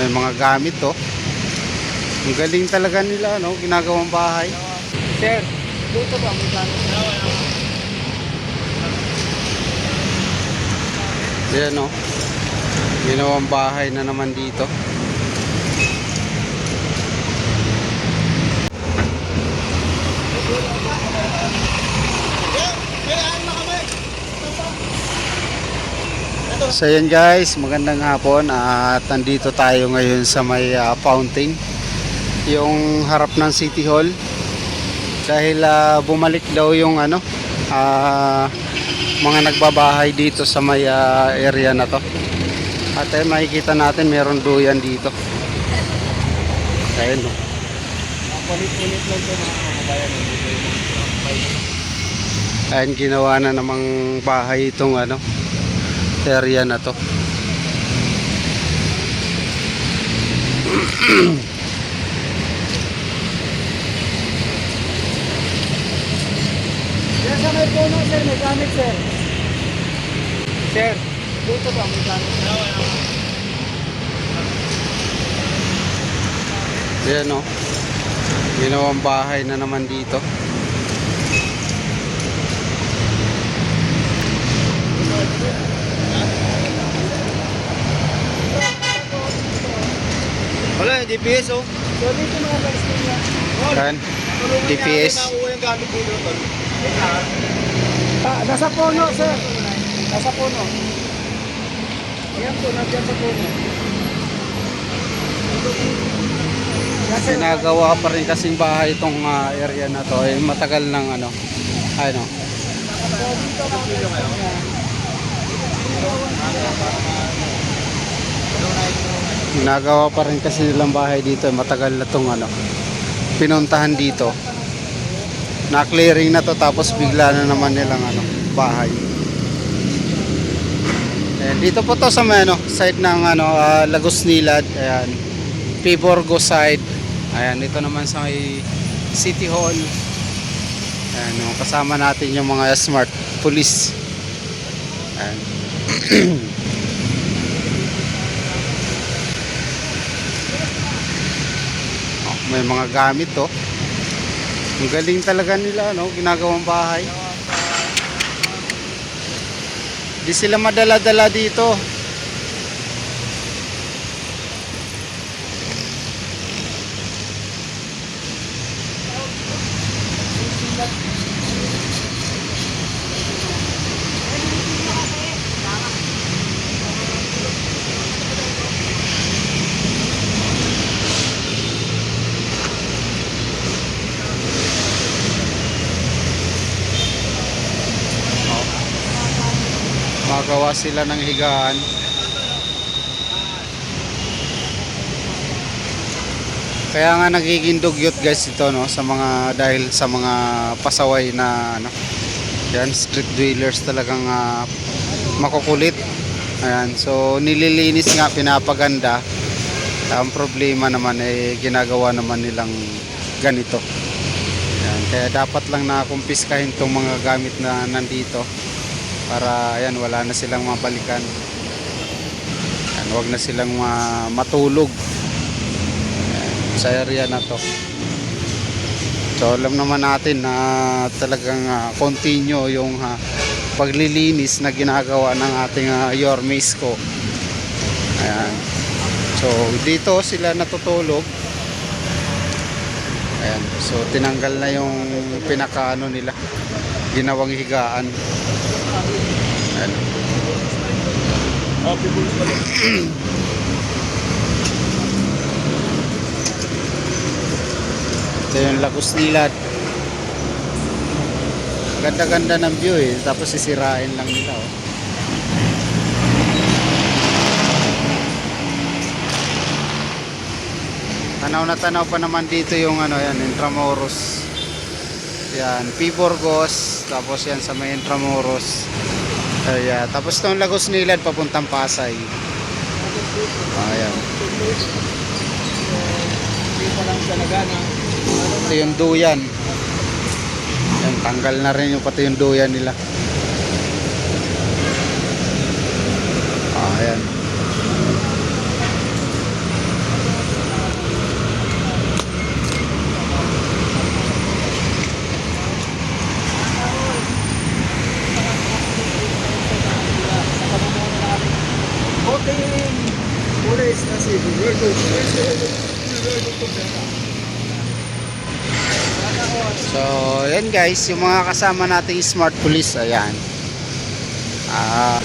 may mga gamit to. Ang galing talaga nila, no? Ginagawang bahay. Sir, dito ba gamit? Yan, no? Ginawang bahay na naman dito. So yan guys, magandang hapon at nandito tayo ngayon sa may ah, fountain yung harap ng City Hall. Dahil ah, bumalik daw yung ano ah, mga nagbabahay dito sa may ah, area na to. At eh, makikita natin meron duyan dito. Ayun no Kulit-kulit lang ito mga kababayan. ayun ginawa na namang bahay itong ano area na to Sir, sa may puno sir, may gamit sir. Sir, dito ba may gamit? Ayan no. Ginawang bahay na naman dito. Wala, DPS oh. So dito mga guys niya. Kan? DPS. yung. Ah, nasa puno sir. Nasa puno. Ayan po, nandiyan sa puno. Yan, sir. Ginagawa pa rin kasing bahay itong ah, area na to. Eh, matagal ng ano. Ano. So, dito mga guys niya. Ginagawa pa rin kasi nilang bahay dito. Matagal na tong ano. Pinuntahan dito. Na-clearing na to tapos bigla na naman nilang ano, bahay. Ayan, dito po to sa may ano, side ng ano, ah, Lagos Nilad. Ayan. Piborgo side. Ayan, dito naman sa may City Hall. Ayan, yung kasama natin yung mga smart police. Ayan. may mga gamit to. Ang galing talaga nila, no? Ginagawang bahay. Di sila madala-dala dito. Magawa sila ng higaan. Kaya nga nagiging dugyot guys ito no sa mga dahil sa mga pasaway na ano yan street dwellers talagang ah, makukulit. Ayan, so nililinis nga pinapaganda. Ang problema naman eh ginagawa naman nilang ganito. Ayan, kaya dapat lang na kumpiskahin tong mga gamit na nandito para ayan wala na silang mabalikan. Ayan, wag na silang ma- matulog. Ayan, sa area na to. So alam naman natin na talagang ah, continue yung ah, paglilinis na ginagawa ng ating uh, Yormisco ayan. So dito sila natutulog. Ayan. So tinanggal na yung pinakaano nila. Ginawang higaan Ayan. Oh, people pala. Ito yung Lagos Nilad. Ganda-ganda ng view eh. Tapos sisirain lang nila oh. Tanaw na tanaw pa naman dito yung ano yan, Intramuros. Yan, Piborgos, tapos yan sa may Intramuros. Ayan, tapos itong Lagos Nilad papuntang Pasay. Ayan. Pa lang talaga na. Ito yung duyan. Yan, tanggal na rin yung pati yung duyan nila. Ayan. So, yan guys, yung mga kasama nating smart police, ayan. Ah,